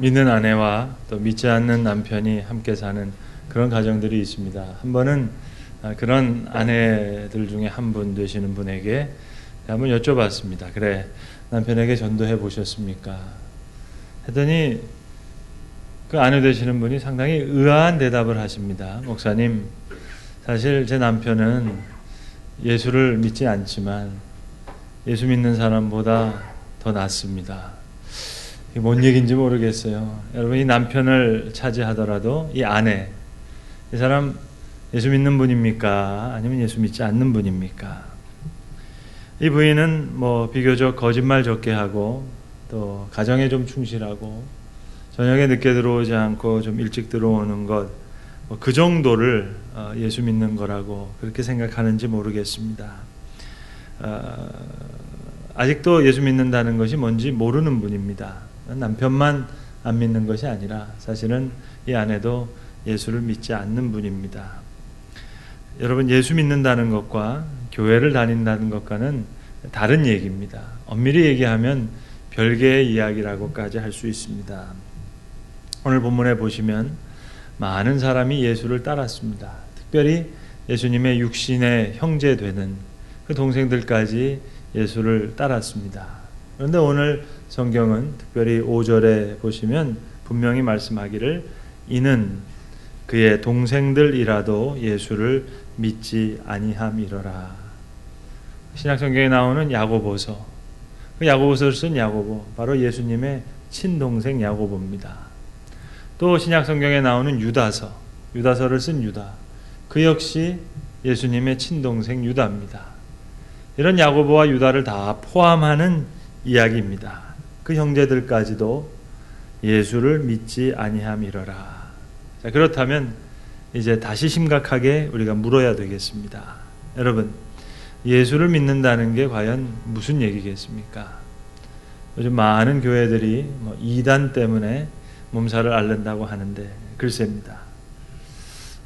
믿는 아내와 또 믿지 않는 남편이 함께 사는 그런 가정들이 있습니다. 한 번은 아, 그런 아내들 중에 한 분 되시는 분에게 한번 여쭤봤습니다. 그래, 남편에게 전도해 보셨습니까? 했더니 그 아내 되시는 분이 상당히 의아한 대답을 하십니다. 목사님, 사실 제 남편은 예수를 믿지 않지만 예수 믿는 사람보다 더 낫습니다. 뭔 얘기인지 모르겠어요. 여러분, 이 남편을 차지하더라도 이 아내, 이 사람 예수 믿는 분입니까? 아니면 예수 믿지 않는 분입니까? 이 부인은 뭐 비교적 거짓말 적게 하고 또 가정에 좀 충실하고 저녁에 늦게 들어오지 않고 좀 일찍 들어오는 것, 뭐 그 정도를 어, 예수 믿는 거라고 그렇게 생각하는지 모르겠습니다. 어, 아직도 예수 믿는다는 것이 뭔지 모르는 분입니다. 남편만 안 믿는 것이 아니라 사실은 이 아내도 예수를 믿지 않는 분입니다. 여러분 예수 믿는다는 것과 교회를 다닌다는 것과는 다른 얘기입니다. 엄밀히 얘기하면 별개의 이야기라고까지 할 수 있습니다. 오늘 본문에 보시면 많은 사람이 예수를 따랐습니다. 특별히 예수님의 육신의 형제 되는 그 동생들까지 예수를 따랐습니다. 그런데 오늘 성경은 특별히 5절에 보시면 분명히 말씀하기를 이는 그의 동생들이라도 예수를 믿지 아니함이러라. 신약 성경에 나오는 야고보서. 그 야고보서를 쓴 야고보 바로 예수님의 친동생 야고보입니다. 또 신약 성경에 나오는 유다서. 유다서를 쓴 유다. 그 역시 예수님의 친동생 유다입니다. 이런 야고보와 유다를 다 포함하는 이야기입니다. 그 형제들까지도 예수를 믿지 아니함이러라. 자, 그렇다면 이제 다시 심각하게 우리가 물어야 되겠습니다. 여러분, 예수를 믿는다는 게 과연 무슨 얘기겠습니까? 요즘 많은 교회들이 뭐 이단 때문에 몸살을 앓는다고 하는데 글쎄입니다.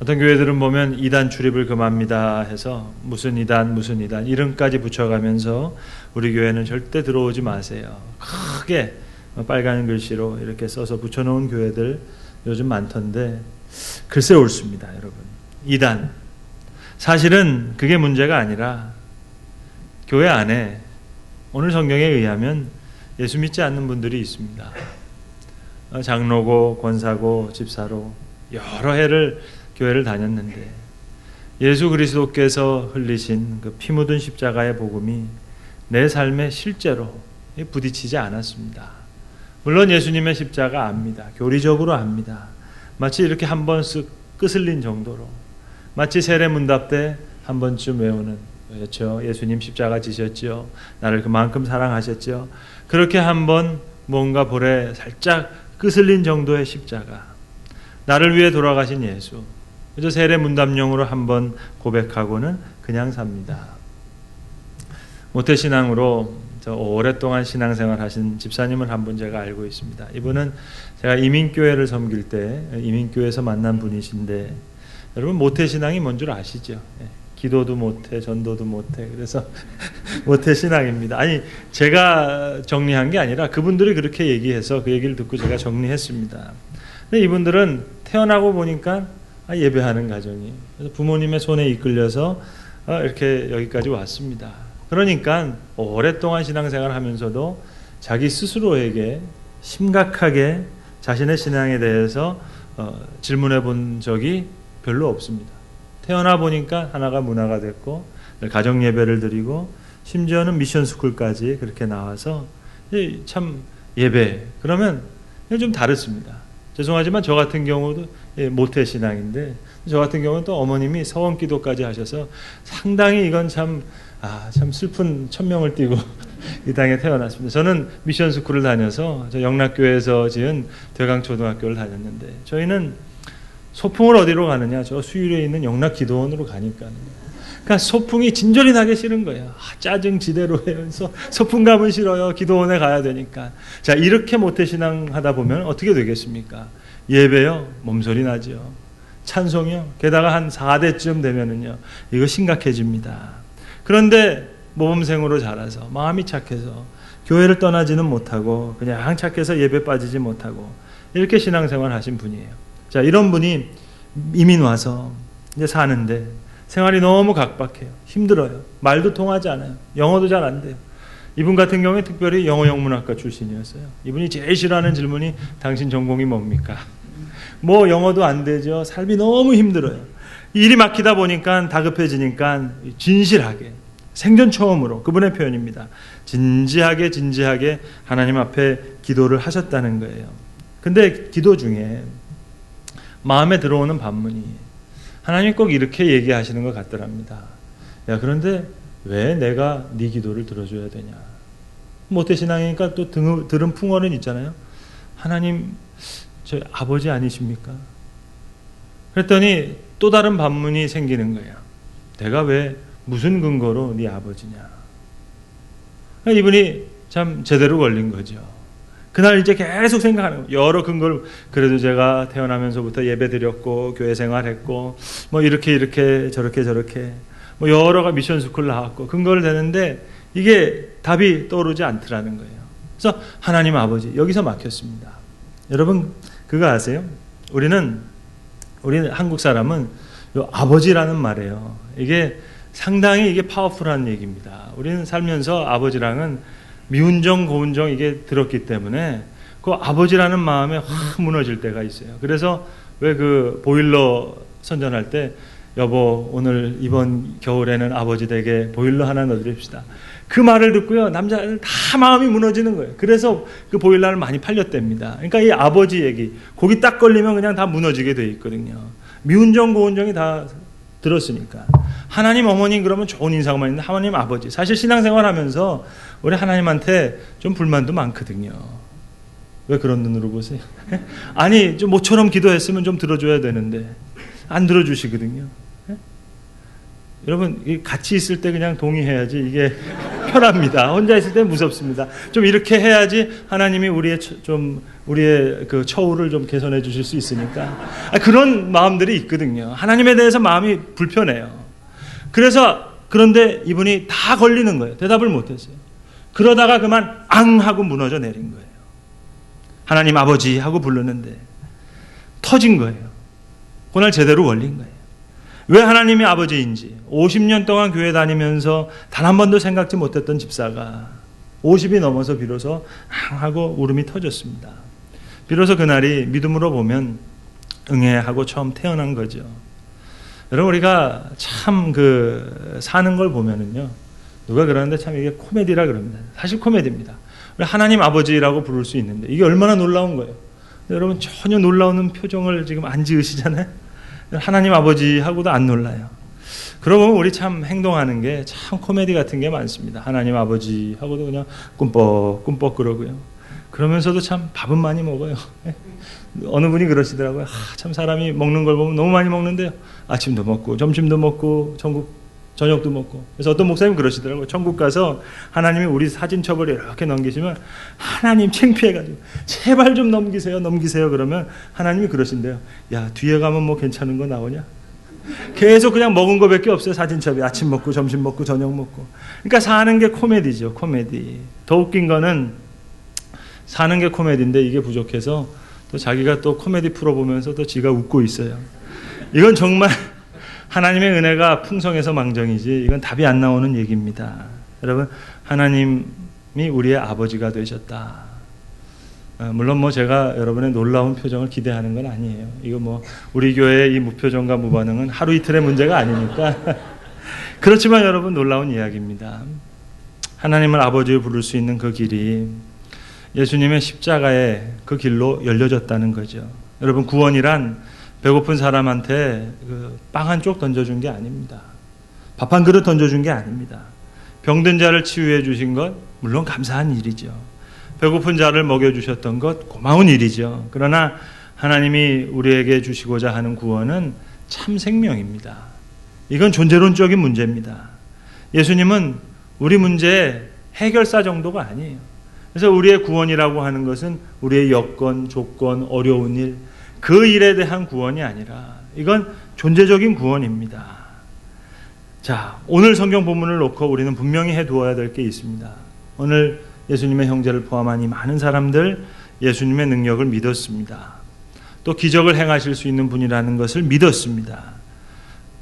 어떤 교회들은 보면 이단 출입을 금합니다 해서 무슨 이단 무슨 이단 이름까지 붙여가면서 우리 교회는 절대 들어오지 마세요. 크게 빨간 글씨로 이렇게 써서 붙여놓은 교회들 요즘 많던데 글쎄 옳습니다, 여러분. 이단 사실은 그게 문제가 아니라 교회 안에 오늘 성경에 의하면 예수 믿지 않는 분들이 있습니다. 장로고 권사고 집사로 여러 해를 교회를 다녔는데 예수 그리스도께서 흘리신 그 피 묻은 십자가의 복음이 내 삶에 실제로 부딪히지 않았습니다. 물론 예수님의 십자가 압니다. 교리적으로 압니다. 마치 이렇게 한 번 쓱 끄슬린 정도로 마치 세례 문답 때 한 번쯤 외우는 그렇죠. 예수님 십자가 지셨죠. 나를 그만큼 사랑하셨죠. 그렇게 한 번 뭔가 볼에 살짝 끄슬린 정도의 십자가. 나를 위해 돌아가신 예수. 그저 세례 문답용으로 한번 고백하고는 그냥 삽니다. 모태신앙으로 오랫동안 신앙생활 하신 집사님을 한 분 제가 알고 있습니다. 이분은 제가 이민교회를 섬길 때 이민교회에서 만난 분이신데 여러분 모태신앙이 뭔 줄 아시죠? 예, 기도도 못해, 전도도 못해. 그래서 모태신앙입니다. 아니, 제가 정리한 게 아니라 그분들이 그렇게 얘기해서 그 얘기를 듣고 제가 정리했습니다. 근데 이분들은 태어나고 보니까 아, 예배하는 가정이 부모님의 손에 이끌려서 아, 이렇게 여기까지 왔습니다. 그러니까 오랫동안 신앙생활 하면서도 자기 스스로에게 심각하게 자신의 신앙에 대해서 어, 질문해 본 적이 별로 없습니다. 태어나 보니까 하나가 문화가 됐고 가정 예배를 드리고 심지어는 미션 스쿨까지 그렇게 나와서 참 예배 그러면 좀 다르습니다. 죄송하지만 저 같은 경우도 예, 모태 신앙인데 저 같은 경우는 또 어머님이 서원 기도까지 하셔서 상당히 이건 참 아, 참 슬픈 천명을 띠고 이 땅에 태어났습니다. 저는 미션 스쿨을 다녀서 저 영락교회에서 지은 대강초등학교를 다녔는데 저희는 소풍을 어디로 가느냐? 저 수유리에 있는 영락 기도원으로 가니까. 그러니까 소풍이 진절이 나게 싫은 거예요. 아, 짜증 지대로 해요. 서 소풍 가면 싫어요. 기도원에 가야 되니까. 자, 이렇게 모태신앙 하다 보면 어떻게 되겠습니까? 예배요. 몸소리 나죠. 찬송이요. 게다가 한 4대쯤 되면은요. 이거 심각해집니다. 그런데 모범생으로 자라서 마음이 착해서 교회를 떠나지는 못하고 그냥 착해서 예배 빠지지 못하고 이렇게 신앙생활 하신 분이에요. 자, 이런 분이 이민 와서 이제 사는데 생활이 너무 각박해요. 힘들어요. 말도 통하지 않아요. 영어도 잘 안 돼요. 이분 같은 경우에 특별히 영어 영문학과 출신이었어요. 이분이 제일 싫어하는 질문이 당신 전공이 뭡니까? 뭐 영어도 안 되죠. 삶이 너무 힘들어요. 일이 막히다 보니까 다급해지니까 진실하게 생전 처음으로 그분의 표현입니다. 진지하게 진지하게 하나님 앞에 기도를 하셨다는 거예요. 근데 기도 중에 마음에 들어오는 반문이 하나님 꼭 이렇게 얘기하시는 것 같더랍니다. 야 그런데 왜 내가 네 기도를 들어줘야 되냐? 모태 신앙이니까 또 등, 들은 풍어는 있잖아요. 하나님 저 아버지 아니십니까? 그랬더니 또 다른 반문이 생기는 거예요. 내가 왜 무슨 근거로 네 아버지냐? 이분이 참 제대로 걸린 거죠. 그날 이제 계속 생각하는 거예요. 여러 근거를 그래도 제가 태어나면서부터 예배드렸고 교회 생활했고 뭐 이렇게 이렇게 저렇게 저렇게 뭐 여러가 미션 스쿨 나왔고 근거를 대는데 이게 답이 떠오르지 않더라는 거예요. 그래서 하나님 아버지 여기서 막혔습니다. 여러분 그거 아세요? 우리는 우리는 한국 사람은 아버지라는 말이에요. 이게 상당히 이게 파워풀한 얘기입니다. 우리는 살면서 아버지랑은 미운정 고운정 이게 들었기 때문에 그 아버지라는 마음에 확 무너질 때가 있어요. 그래서 왜 그 보일러 선전할 때 여보 오늘 이번 겨울에는 아버지 댁에 보일러 하나 넣어드립시다. 그 말을 듣고요 남자들 다 마음이 무너지는 거예요. 그래서 그 보일러를 많이 팔렸답니다. 그러니까 이 아버지 얘기 거기 딱 걸리면 그냥 다 무너지게 돼 있거든요. 미운정 고운정이 다 들었으니까 하나님 어머니 그러면 좋은 인사만 있는데 하나님 아버지 사실 신앙생활 하면서 우리 하나님한테 좀 불만도 많거든요. 왜 그런 눈으로 보세요? 아니 좀 모처럼 기도했으면 좀 들어줘야 되는데 안 들어주시거든요. 여러분 같이 있을 때 그냥 동의해야지 이게 편합니다. 혼자 있을 때 무섭습니다. 좀 이렇게 해야지 하나님이 우리의 좀 우리의 그 처우를 좀 개선해 주실 수 있으니까 아, 그런 마음들이 있거든요. 하나님에 대해서 마음이 불편해요. 그래서 그런데 이분이 다 걸리는 거예요. 대답을 못했어요. 그러다가 그만 앙 하고 무너져 내린 거예요. 하나님 아버지 하고 부르는데 터진 거예요. 그날 제대로 걸린 거예요. 왜 하나님이 아버지인지 50년 동안 교회 다니면서 단 한 번도 생각지 못했던 집사가 50이 넘어서 비로소 하고 울음이 터졌습니다. 비로소 그날이 믿음으로 보면 응애하고 처음 태어난 거죠. 여러분 우리가 참 그 사는 걸 보면은요 누가 그러는데 참 이게 코미디라 그럽니다. 사실 코미디입니다. 하나님 아버지라고 부를 수 있는데 이게 얼마나 놀라운 거예요. 여러분 전혀 놀라운 표정을 지금 안 지으시잖아요. 하나님 아버지하고도 안 놀라요. 그러고 보면 우리 참 행동하는 게 참 코미디 같은 게 많습니다. 하나님 아버지 하고도 그냥 꿈뻑 꿈뻑 그러고요. 그러면서도 참 밥은 많이 먹어요. 어느 분이 그러시더라고요. 아, 참 사람이 먹는 걸 보면 너무 많이 먹는데요. 아침도 먹고 점심도 먹고 전국 저녁도 먹고. 그래서 어떤 목사님 그러시더라고요. 천국 가서 하나님이 우리 사진첩을 이렇게 넘기시면 하나님 창피해가지고 제발 좀 넘기세요, 넘기세요. 그러면 하나님이 그러신대요. 야 뒤에 가면 뭐 괜찮은 거 나오냐? 계속 그냥 먹은 거밖에 없어요. 사진첩이 아침 먹고 점심 먹고 저녁 먹고. 그러니까 사는 게 코미디죠, 코미디. 더 웃긴 거는 사는 게 코미디인데 이게 부족해서 또 자기가 또 코미디 풀어 보면서 또 지가 웃고 있어요. 이건 정말 하나님의 은혜가 풍성해서 망정이지 이건 답이 안 나오는 얘기입니다. 여러분 하나님이 우리의 아버지가 되셨다. 어, 물론 뭐 제가 여러분의 놀라운 표정을 기대하는 건 아니에요. 이거 뭐 우리 교회의 이 무표정과 무반응은 하루 이틀의 문제가 아니니까 그렇지만 여러분 놀라운 이야기입니다. 하나님을 아버지로 부를 수 있는 그 길이 예수님의 십자가의 그 길로 열려졌다는 거죠. 여러분 구원이란 배고픈 사람한테 그 빵 한 쪽 던져준 게 아닙니다. 밥 한 그릇 던져준 게 아닙니다. 병든 자를 치유해 주신 것 물론 감사한 일이죠. 배고픈 자를 먹여 주셨던 것 고마운 일이죠. 그러나 하나님이 우리에게 주시고자 하는 구원은 참 생명입니다. 이건 존재론적인 문제입니다. 예수님은 우리 문제의 해결사 정도가 아니에요. 그래서 우리의 구원이라고 하는 것은 우리의 여건, 조건, 어려운 일, 그 일에 대한 구원이 아니라 이건 존재적인 구원입니다. 자, 오늘 성경 본문을 놓고 우리는 분명히 해 두어야 될 게 있습니다. 오늘 예수님의 형제를 포함한 이 많은 사람들 예수님의 능력을 믿었습니다. 또 기적을 행하실 수 있는 분이라는 것을 믿었습니다.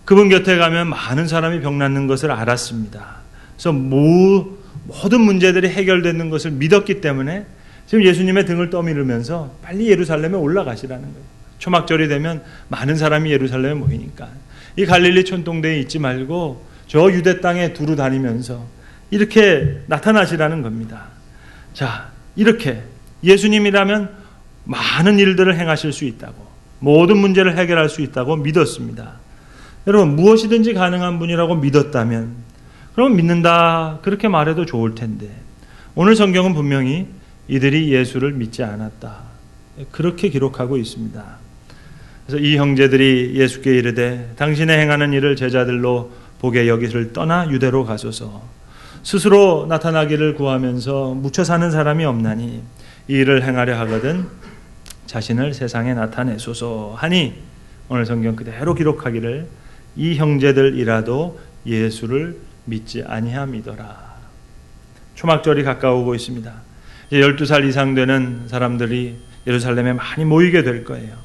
그분 곁에 가면 많은 사람이 병 낫는 것을 알았습니다. 그래서 모, 모든 문제들이 해결되는 것을 믿었기 때문에 지금 예수님의 등을 떠밀으면서 빨리 예루살렘에 올라가시라는 거예요. 초막절이 되면 많은 사람이 예루살렘에 모이니까 이 갈릴리 촌동대에 있지 말고 저 유대 땅에 두루 다니면서 이렇게 나타나시라는 겁니다. 자, 이렇게 예수님이라면 많은 일들을 행하실 수 있다고 모든 문제를 해결할 수 있다고 믿었습니다. 여러분 무엇이든지 가능한 분이라고 믿었다면 그럼 믿는다 그렇게 말해도 좋을 텐데 오늘 성경은 분명히 이들이 예수를 믿지 않았다 그렇게 기록하고 있습니다. 그래서 이 형제들이 예수께 이르되 당신의 행하는 일을 제자들로 보게 여기를 떠나 유대로 가소서 스스로 나타나기를 구하면서 묻혀 사는 사람이 없나니 이 일을 행하려 하거든 자신을 세상에 나타내소서 하니 오늘 성경 그대로 기록하기를 이 형제들이라도 예수를 믿지 아니함이더라. 초막절이 가까우고 있습니다. 이제 12살 이상 되는 사람들이 예루살렘에 많이 모이게 될 거예요.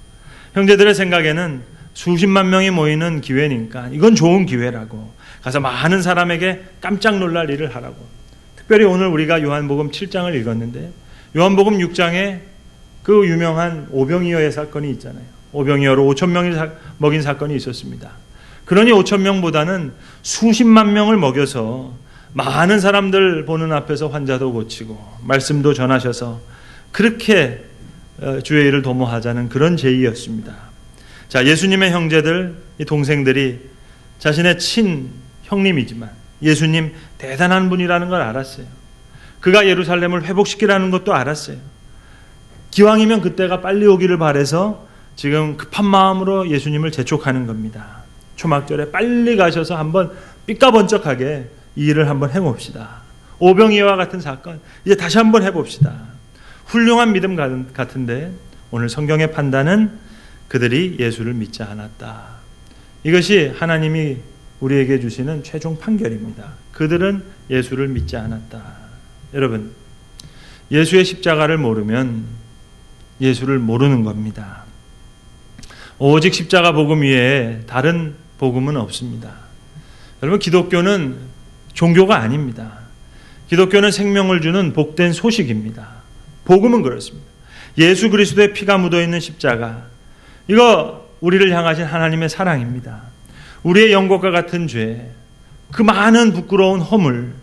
형제들의 생각에는 수십만 명이 모이는 기회니까 이건 좋은 기회라고 가서 많은 사람에게 깜짝 놀랄 일을 하라고. 특별히 오늘 우리가 요한복음 7장을 읽었는데 요한복음 6장에 그 유명한 오병이어의 사건이 있잖아요. 오병이어로 5천 명을 먹인 사건이 있었습니다. 그러니 5천 명보다는 수십만 명을 먹여서 많은 사람들 보는 앞에서 환자도 고치고 말씀도 전하셔서 그렇게 어, 주의 일을 도모하자는 그런 제의였습니다. 자, 예수님의 형제들, 이 동생들이 자신의 친 형님이지만 예수님 대단한 분이라는 걸 알았어요. 그가 예루살렘을 회복시키라는 것도 알았어요. 기왕이면 그때가 빨리 오기를 바래서 지금 급한 마음으로 예수님을 재촉하는 겁니다. 초막절에 빨리 가셔서 한번 삐까번쩍하게 이 일을 한번 해봅시다. 오병이와 같은 사건 이제 다시 한번 해봅시다. 훌륭한 믿음 같은데 오늘 성경의 판단은 그들이 예수를 믿지 않았다. 이것이 하나님이 우리에게 주시는 최종 판결입니다. 그들은 예수를 믿지 않았다. 여러분, 예수의 십자가를 모르면 예수를 모르는 겁니다. 오직 십자가 복음 위에 다른 복음은 없습니다. 여러분, 기독교는 종교가 아닙니다. 기독교는 생명을 주는 복된 소식입니다. 복음은 그렇습니다. 예수 그리스도의 피가 묻어 있는 십자가. 이거 우리를 향하신 하나님의 사랑입니다. 우리의 영국과 같은 죄, 그 많은 부끄러운 허물,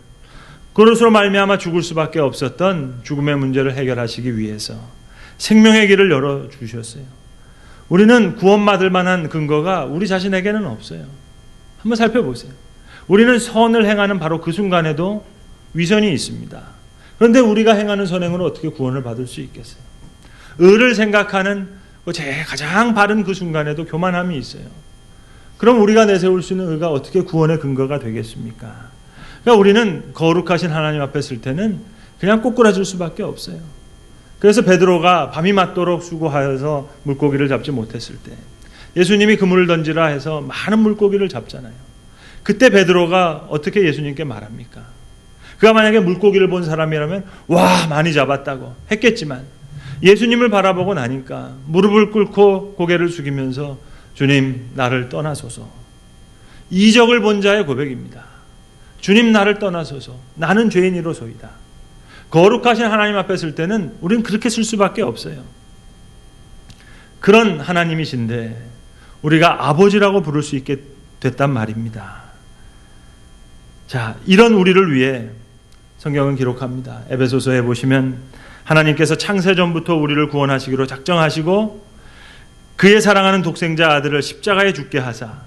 그것으로 말미암아 죽을 수밖에 없었던 죽음의 문제를 해결하시기 위해서 생명의 길을 열어 주셨어요. 우리는 구원받을 만한 근거가 우리 자신에게는 없어요. 한번 살펴보세요. 우리는 선을 행하는 바로 그 순간에도 위선이 있습니다. 그런데 우리가 행하는 선행으로 어떻게 구원을 받을 수 있겠어요? 의를 생각하는 그제 가장 바른 그 순간에도 교만함이 있어요. 그럼 우리가 내세울 수 있는 의가 어떻게 구원의 근거가 되겠습니까? 그러니까 우리는 거룩하신 하나님 앞에 쓸 때는 그냥 꼬꾸라질 수밖에 없어요. 그래서 베드로가 밤이 맞도록 수고하여서 물고기를 잡지 못했을 때 예수님이 그물을 던지라 해서 많은 물고기를 잡잖아요. 그때 베드로가 어떻게 예수님께 말합니까? 그가 만약에 물고기를 본 사람이라면 와 많이 잡았다고 했겠지만 예수님을 바라보고 나니까 무릎을 꿇고 고개를 숙이면서 주님 나를 떠나소서 이적을 본 자의 고백입니다. 주님 나를 떠나소서 나는 죄인이로소이다. 거룩하신 하나님 앞에 쓸 때는 우리는 그렇게 쓸 수밖에 없어요. 그런 하나님이신데 우리가 아버지라고 부를 수 있게 됐단 말입니다. 자, 이런 우리를 위해 성경은 기록합니다. 에베소서에 보시면 하나님께서 창세 전부터 우리를 구원하시기로 작정하시고 그의 사랑하는 독생자 아들을 십자가에 죽게 하사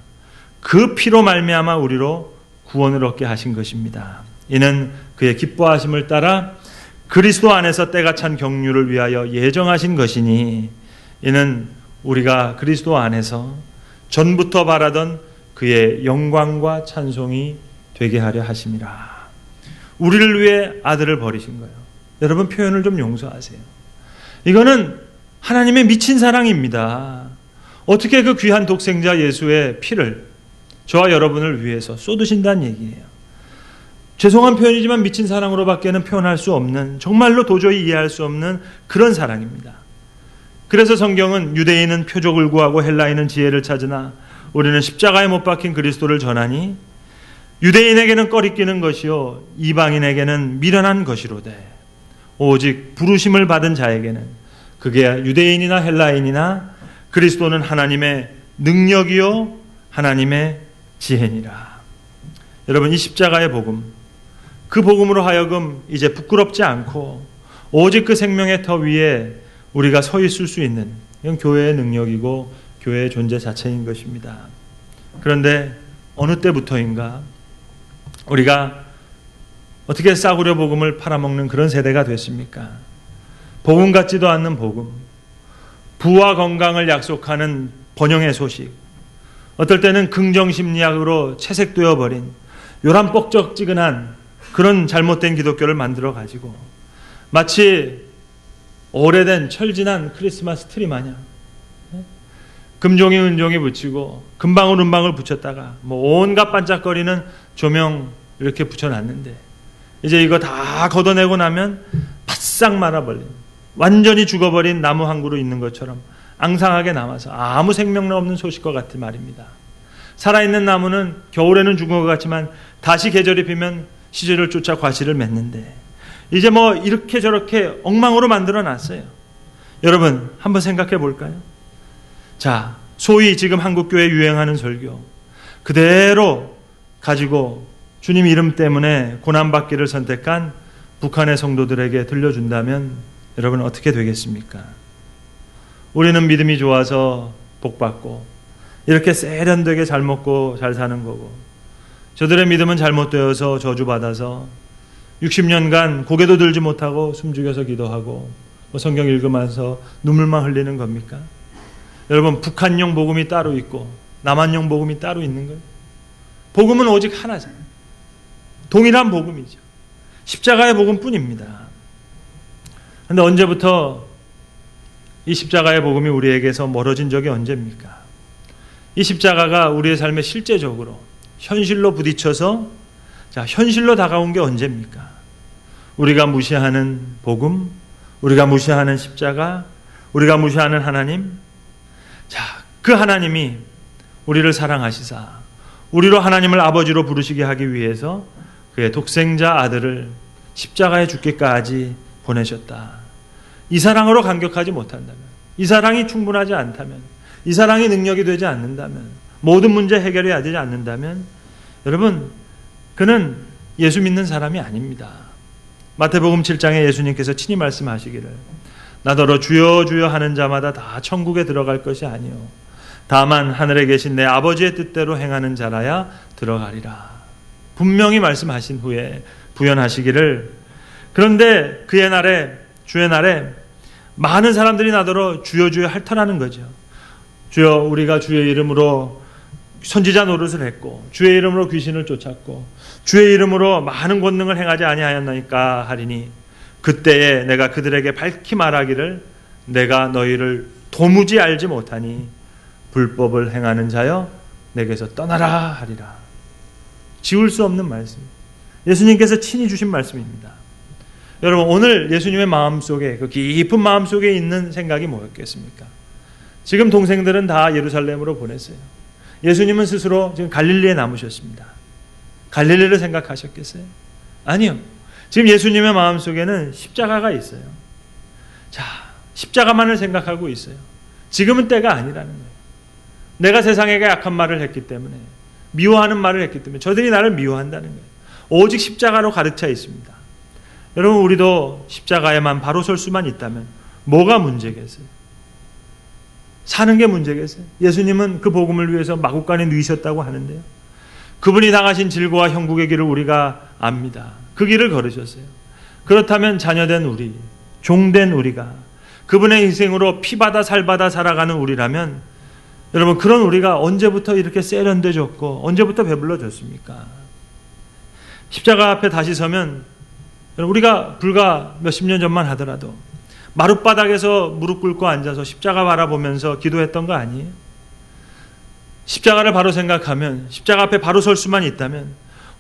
그 피로 말미암아 우리로 구원을 얻게 하신 것입니다. 이는 그의 기뻐하심을 따라 그리스도 안에서 때가 찬 경륜을 위하여 예정하신 것이니 이는 우리가 그리스도 안에서 전부터 바라던 그의 영광과 찬송이 되게 하려 하심이라. 우리를 위해 아들을 버리신 거예요. 여러분 표현을 좀 용서하세요. 이거는 하나님의 미친 사랑입니다. 어떻게 그 귀한 독생자 예수의 피를 저와 여러분을 위해서 쏟으신다는 얘기예요. 죄송한 표현이지만 미친 사랑으로밖에는 표현할 수 없는 정말로 도저히 이해할 수 없는 그런 사랑입니다. 그래서 성경은 유대인은 표적을 구하고 헬라인은 지혜를 찾으나 우리는 십자가에 못 박힌 그리스도를 전하니 유대인에게는 꺼리끼는 것이요 이방인에게는 미련한 것이로되 오직 부르심을 받은 자에게는 그게 유대인이나 헬라인이나 그리스도는 하나님의 능력이요 하나님의 지혜니라. 여러분 이 십자가의 복음 그 복음으로 하여금 이제 부끄럽지 않고 오직 그 생명의 터 위에 우리가 서 있을 수 있는 이건 교회의 능력이고 교회의 존재 자체인 것입니다. 그런데 어느 때부터인가 우리가 어떻게 싸구려 복음을 팔아먹는 그런 세대가 됐습니까? 복음 같지도 않는 복음, 부와 건강을 약속하는 번영의 소식, 어떨 때는 긍정 심리학으로 채색되어 버린 요란 뻑적지근한 그런 잘못된 기독교를 만들어 가지고 마치 오래된 철진한 크리스마스 트리 마냥 금종이 은종이 붙이고 금방울 은방울 붙였다가 뭐 온갖 반짝거리는 조명 이렇게 붙여놨는데 이제 이거 다 걷어내고 나면 바싹 말아버린 완전히 죽어버린 나무 한 그루 있는 것처럼 앙상하게 남아서 아무 생명 없는 소식과 같은 말입니다. 살아있는 나무는 겨울에는 죽은 것 같지만 다시 계절이 피면 시절을 쫓아 과실을 맺는데 이제 뭐 이렇게 저렇게 엉망으로 만들어 놨어요. 여러분 한번 생각해 볼까요? 자, 소위 지금 한국 교회 유행하는 설교 그대로 가지고 주님 이름 때문에 고난 받기를 선택한 북한의 성도들에게 들려준다면 여러분 어떻게 되겠습니까? 우리는 믿음이 좋아서 복 받고 이렇게 세련되게 잘 먹고 잘 사는 거고 저들의 믿음은 잘못되어서 저주받아서 60년간 고개도 들지 못하고 숨죽여서 기도하고 뭐 성경 읽으면서 눈물만 흘리는 겁니까? 여러분 북한용 복음이 따로 있고 남한용 복음이 따로 있는 거예요. 복음은 오직 하나잖아요. 동일한 복음이죠. 십자가의 복음뿐입니다. 그런데 언제부터 이 십자가의 복음이 우리에게서 멀어진 적이 언제입니까? 이 십자가가 우리의 삶에 실제적으로 현실로 부딪혀서 자, 현실로 다가온 게 언제입니까? 우리가 무시하는 복음, 우리가 무시하는 십자가, 우리가 무시하는 하나님. 자, 그 하나님이 우리를 사랑하시사 우리로 하나님을 아버지로 부르시게 하기 위해서 그의 독생자 아들을 십자가에 죽기까지 보내셨다. 이 사랑으로 감격하지 못한다면, 이 사랑이 충분하지 않다면, 이 사랑이 능력이 되지 않는다면, 모든 문제 해결이 되지 않는다면, 여러분, 그는 예수 믿는 사람이 아닙니다. 마태복음 7장에 예수님께서 친히 말씀하시기를 나더러 주여 주여 하는 자마다 다 천국에 들어갈 것이 아니요 다만 하늘에 계신 내 아버지의 뜻대로 행하는 자라야 들어가리라. 분명히 말씀하신 후에 부연하시기를 그런데 그의 날에 주의 날에 많은 사람들이 나더러 주여 주여 핥아라는 거죠. 주여 우리가 주의 이름으로 선지자 노릇을 했고 주의 이름으로 귀신을 쫓았고 주의 이름으로 많은 권능을 행하지 아니하였나이까 하리니 그때에 내가 그들에게 밝히 말하기를 내가 너희를 도무지 알지 못하니 불법을 행하는 자여 내게서 떠나라 하리라. 지울 수 없는 말씀. 예수님께서 친히 주신 말씀입니다. 여러분 오늘 예수님의 마음 속에 그 깊은 마음 속에 있는 생각이 뭐였겠습니까? 지금 동생들은 다 예루살렘으로 보냈어요. 예수님은 스스로 지금 갈릴리에 남으셨습니다. 갈릴리를 생각하셨겠어요? 아니요. 지금 예수님의 마음 속에는 십자가가 있어요. 자, 십자가만을 생각하고 있어요. 지금은 때가 아니라는 거예요. 내가 세상에게 약한 말을 했기 때문에 미워하는 말을 했기 때문에 저들이 나를 미워한다는 거예요. 오직 십자가로 가득 차 있습니다. 여러분 우리도 십자가에만 바로 설 수만 있다면 뭐가 문제겠어요? 사는 게 문제겠어요? 예수님은 그 복음을 위해서 마국간에 누이셨다고 하는데요. 그분이 당하신 질고와 형국의 길을 우리가 압니다. 그 길을 걸으셨어요. 그렇다면 자녀된 우리, 종된 우리가 그분의 희생으로 피받아 살받아 살아가는 우리라면 여러분 그런 우리가 언제부터 이렇게 세련되졌고 언제부터 배불러졌습니까? 십자가 앞에 다시 서면 우리가 불과 몇십 년 전만 하더라도 마룻바닥에서 무릎 꿇고 앉아서 십자가 바라보면서 기도했던 거 아니에요? 십자가를 바로 생각하면 십자가 앞에 바로 설 수만 있다면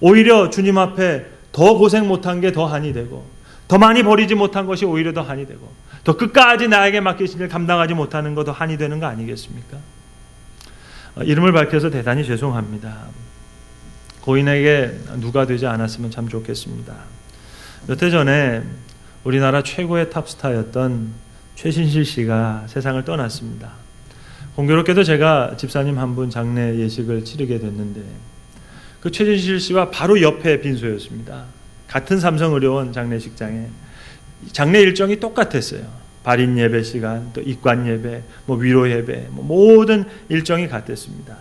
오히려 주님 앞에 더 고생 못한 게 더 한이 되고 더 많이 버리지 못한 것이 오히려 더 한이 되고 더 끝까지 나에게 맡기신 일 감당하지 못하는 것도 한이 되는 거 아니겠습니까? 어, 이름을 밝혀서 대단히 죄송합니다. 고인에게 누가 되지 않았으면 참 좋겠습니다. 몇 해 전에 우리나라 최고의 탑스타였던 최신실 씨가 세상을 떠났습니다. 공교롭게도 제가 집사님 한 분 장례 예식을 치르게 됐는데 그 최진실 씨와 바로 옆에 빈소였습니다. 같은 삼성의료원 장례식장에 장례 일정이 똑같았어요. 발인 예배 시간, 또 입관 예배, 뭐 위로 예배, 뭐 모든 일정이 같았습니다.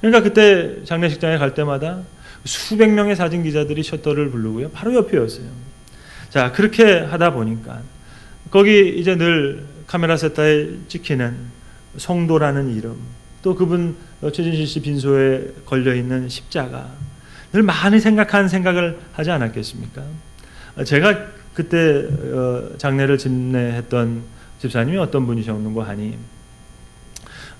그러니까 그때 장례식장에 갈 때마다 수백 명의 사진 기자들이 셔터를 부르고요. 바로 옆이었어요. 자, 그렇게 하다 보니까 거기 이제 늘 카메라 세타에 찍히는 성도라는 이름, 또 그분 최진실 씨 빈소에 걸려 있는 십자가 늘 많이 생각한 생각을 하지 않았겠습니까? 제가 그때 어, 장례를 집례했던 집사님이 어떤 분이셨는고 하니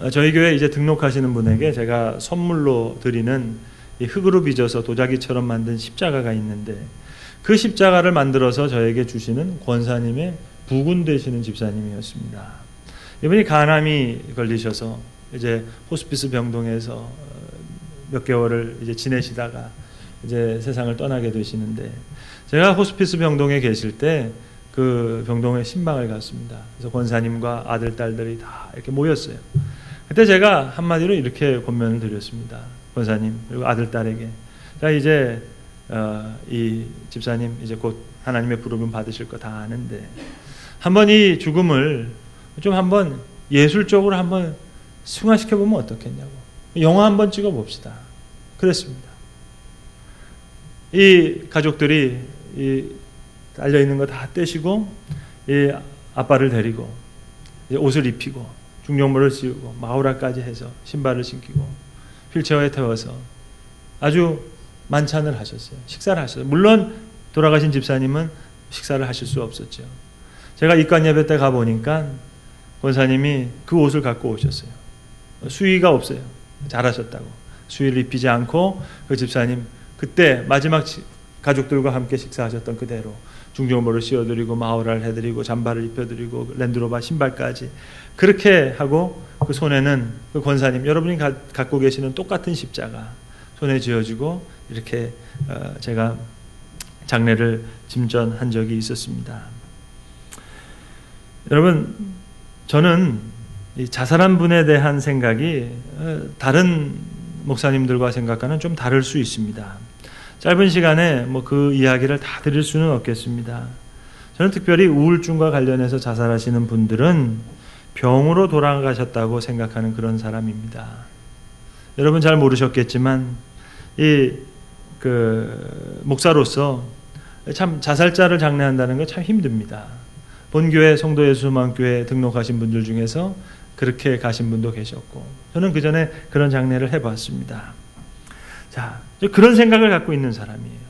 어, 저희 교회 이제 등록하시는 분에게 제가 선물로 드리는 흙으로 빚어서 도자기처럼 만든 십자가가 있는데 그 십자가를 만들어서 저에게 주시는 권사님의 부군 되시는 집사님이었습니다. 이분이 간암이 걸리셔서 이제 호스피스 병동에서 어, 몇 개월을 이제 지내시다가 이제 세상을 떠나게 되시는데 제가 호스피스 병동에 계실 때 그 병동에 신방을 갔습니다. 그래서 권사님과 아들 딸들이 다 이렇게 모였어요. 그때 제가 한마디로 이렇게 권면을 드렸습니다. 권사님 그리고 아들 딸에게 자 이제 어, 이 집사님 이제 곧 하나님의 부름을 받으실 거 다 아는데 한번 이 죽음을 좀 한번 예술적으로 한번 승화시켜 보면 어떻겠냐고 영화 한번 찍어 봅시다. 그랬습니다. 이 가족들이 이 달려 있는 거 다 떼시고 이 아빠를 데리고 옷을 입히고 중령모를 씌우고 마우라까지 해서 신발을 신기고 휠체어에 태워서 아주 만찬을 하셨어요. 식사를 하셨어요. 물론 돌아가신 집사님은 식사를 하실 수 없었죠. 제가 입관 예배 때 가보니까 권사님이 그 옷을 갖고 오셨어요. 수의가 없어요. 잘하셨다고. 수의를 입히지 않고 그 집사님 그때 마지막 가족들과 함께 식사하셨던 그대로 중정모를 씌워드리고 마오라를 해드리고 잠바를 입혀드리고 랜드로바 신발까지 그렇게 하고 그 손에는 그 권사님 여러분이 가, 갖고 계시는 똑같은 십자가 손에 쥐어지고 이렇게 어, 제가 장례를 짐전한 적이 있었습니다. 여러분 저는 자살한 분에 대한 생각이 어, 다른 목사님들과 생각과는 좀 다를 수 있습니다. 짧은 시간에 뭐 그 이야기를 다 드릴 수는 없겠습니다. 저는 특별히 우울증과 관련해서 자살하시는 분들은 병으로 돌아가셨다고 생각하는 그런 사람입니다. 여러분 잘 모르셨겠지만 이 그 목사로서 참 자살자를 장례한다는 거참 힘듭니다. 본교회 성도 예수만교회 등록하신 분들 중에서 그렇게 가신 분도 계셨고 저는 그 전에 그런 장례를 해봤습니다. 자 그런 생각을 갖고 있는 사람이에요.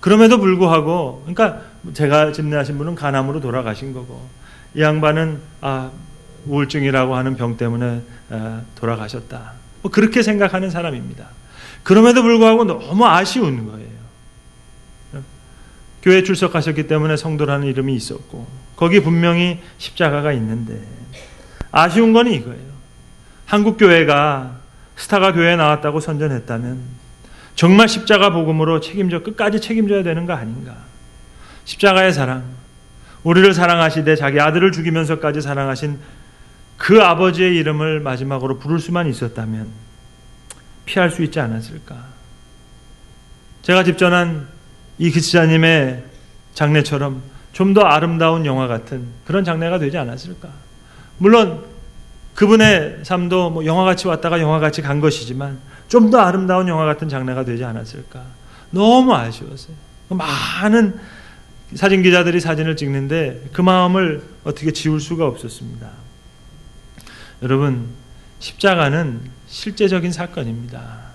그럼에도 불구하고 그러니까 제가 집례하신 분은 간암으로 돌아가신 거고 이 양반은 아 우울증이라고 하는 병 때문에 돌아가셨다. 뭐 그렇게 생각하는 사람입니다. 그럼에도 불구하고 너무 아쉬운 거예요. 교회 출석하셨기 때문에 성도라는 이름이 있었고 거기 분명히 십자가가 있는데 아쉬운 건 이거예요. 한국 교회가 스타가 교회에 나왔다고 선전했다면 정말 십자가 복음으로 책임져 끝까지 책임져야 되는 거 아닌가? 십자가의 사랑, 우리를 사랑하시되 자기 아들을 죽이면서까지 사랑하신 그 아버지의 이름을 마지막으로 부를 수만 있었다면 피할 수 있지 않았을까? 제가 집전한 이 기치자님의 장례처럼 좀 더 아름다운 영화 같은 그런 장례가 되지 않았을까? 물론 그분의 삶도 뭐 영화같이 왔다가 영화같이 간 것이지만 좀 더 아름다운 영화 같은 장례가 되지 않았을까? 너무 아쉬웠어요. 많은 사진 기자들이 사진을 찍는데 그 마음을 어떻게 지울 수가 없었습니다. 여러분, 십자가는 실제적인 사건입니다.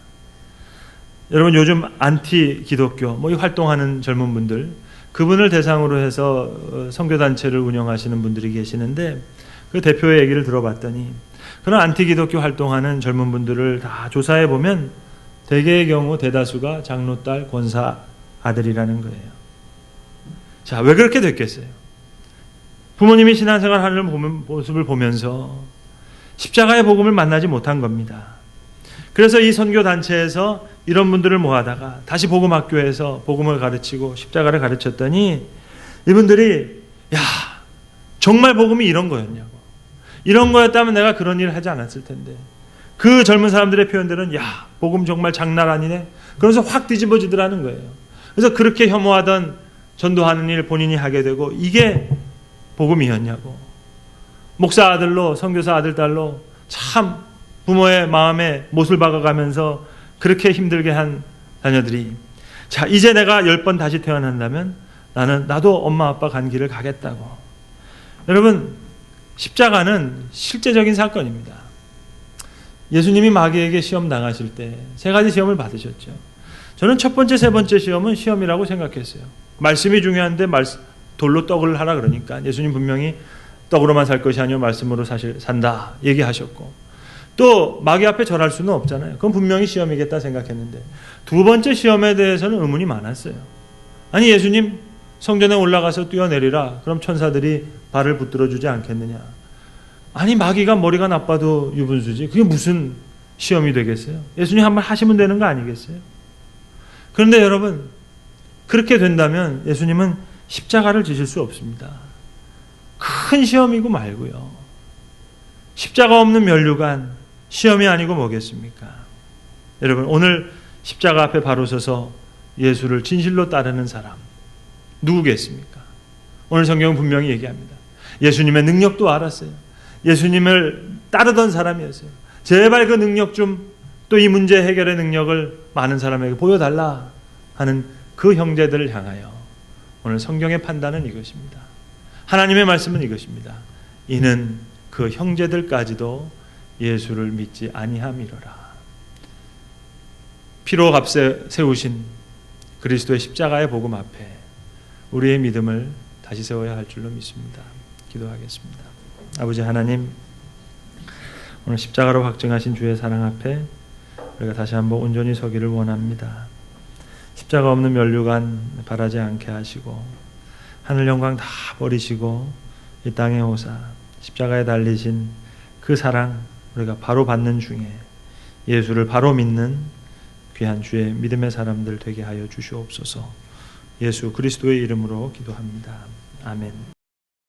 여러분 요즘 안티 기독교 뭐 활동하는 젊은 분들 그분을 대상으로 해서 선교 단체를 운영하시는 분들이 계시는데 그 대표의 얘기를 들어봤더니 그런 안티 기독교 활동하는 젊은 분들을 다 조사해 보면 대개의 경우 대다수가 장로 딸 권사 아들이라는 거예요. 자, 왜 그렇게 됐겠어요? 부모님이 신앙생활 하는 모습을 보면서 십자가의 복음을 만나지 못한 겁니다. 그래서 이 선교 단체에서 이런 분들을 모아다가 다시 복음 학교에서 복음을 가르치고 십자가를 가르쳤더니 이분들이 야 정말 복음이 이런 거였냐고 이런 거였다면 내가 그런 일을 하지 않았을 텐데. 그 젊은 사람들의 표현들은 야 복음 정말 장난 아니네. 그러면서 확 뒤집어지더라는 거예요. 그래서 그렇게 혐오하던 전도하는 일 본인이 하게 되고 이게 복음이었냐고. 목사 아들로 선교사 아들 딸로 참 부모의 마음에 못을 박아가면서 그렇게 힘들게 한 자녀들이 자 이제 내가 열 번 다시 태어난다면 나는 나도 엄마 아빠 간 길을 가겠다고. 여러분 십자가는 실제적인 사건입니다. 예수님이 마귀에게 시험 당하실 때 세 가지 시험을 받으셨죠. 저는 첫 번째, 세 번째 시험은 시험이라고 생각했어요. 말씀이 중요한데 돌로 떡을 하라 그러니까 예수님 분명히 떡으로만 살 것이 아니요 말씀으로 사실 산다 얘기하셨고 또 마귀 앞에 절할 수는 없잖아요. 그건 분명히 시험이겠다 생각했는데 두 번째 시험에 대해서는 의문이 많았어요. 아니 예수님 성전에 올라가서 뛰어내리라. 그럼 천사들이 발을 붙들어 주지 않겠느냐. 아니 마귀가 머리가 나빠도 유분수지. 그게 무슨 시험이 되겠어요? 예수님 한 번 하시면 되는 거 아니겠어요? 그런데 여러분 그렇게 된다면 예수님은 십자가를 지실 수 없습니다. 큰 시험이고 말고요. 십자가 없는 면류관 시험이 아니고 뭐겠습니까? 여러분 오늘 십자가 앞에 바로 서서 예수를 진실로 따르는 사람 누구겠습니까? 오늘 성경은 분명히 얘기합니다. 예수님의 능력도 알았어요. 예수님을 따르던 사람이었어요. 제발 그 능력 좀 또 이 문제 해결의 능력을 많은 사람에게 보여달라 하는 그 형제들을 향하여 오늘 성경의 판단은 이것입니다. 하나님의 말씀은 이것입니다. 이는 그 형제들까지도 예수를 믿지 아니함이로라. 피로 값에 세우신 그리스도의 십자가의 복음 앞에 우리의 믿음을 다시 세워야 할 줄로 믿습니다. 기도하겠습니다. 아버지 하나님, 오늘 십자가로 확증하신 주의 사랑 앞에 우리가 다시 한번 온전히 서기를 원합니다. 십자가 없는 면류관 바라지 않게 하시고 하늘 영광 다 버리시고 이 땅의 호사 십자가에 달리신 그 사랑 우리가 바로 받는 중에 예수를 바로 믿는 귀한 주의 믿음의 사람들 되게 하여 주시옵소서. 예수 그리스도의 이름으로 기도합니다. 아멘.